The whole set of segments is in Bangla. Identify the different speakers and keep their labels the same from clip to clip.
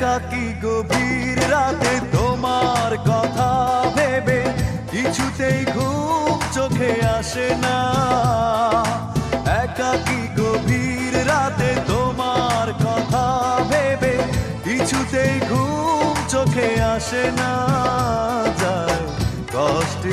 Speaker 1: একাকি গভীর রাতে তোমার কথা ভেবে কিছুতেই ঘুম চোখে আসে না? একাকি গভীর রাতে তোমার কথা ভেবে কিছুতেই ঘুম চোখে আসে না? যায় কষ্টে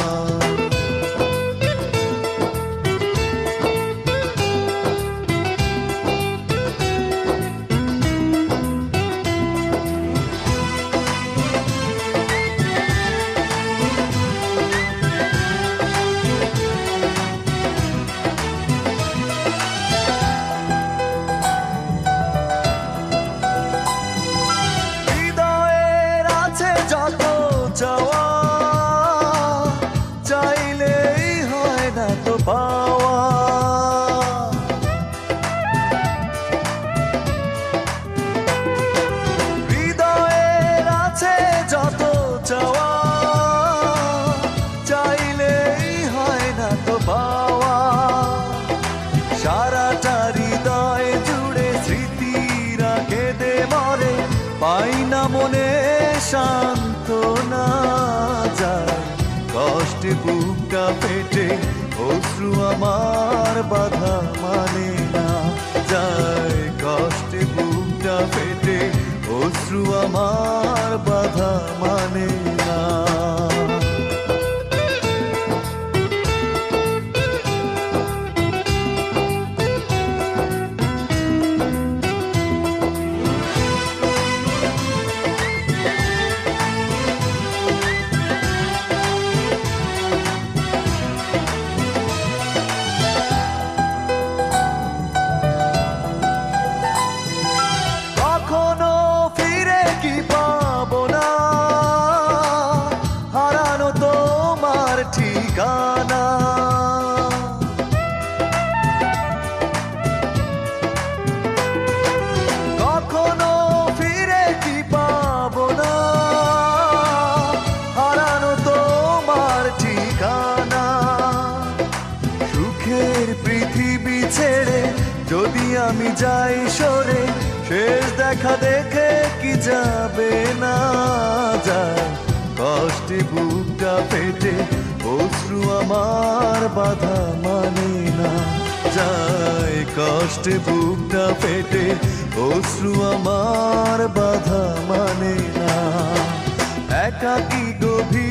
Speaker 1: শান্ত না যায়। কষ্টে বুকটা পেটে অশ্রু আমার বাধা মানে না যায়। কষ্টে বুকটা পেটে অশ্রু আমার বাধা মানে আমি যাই সরে, শেষ দেখা দেখে কি যাবে না যায়। কষ্টে বুকটা পেটে অশ্রু আমার বাধা মানে না যায়। কষ্টে বুকটা পেটে অশ্রু আমার বাধা মানে না। একাকি গভীর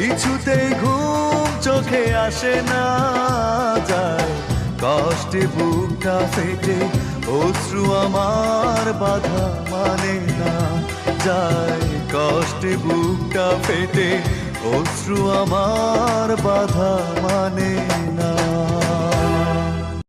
Speaker 1: কিছুতেই ঘুম চোখে আসে না যায়। কষ্টে বুকটা ফেটে, অশ্রু আমার বাধা মানে না যায়। কষ্টে বুকটা ফেটে, অশ্রু আমার বাধা মানে না।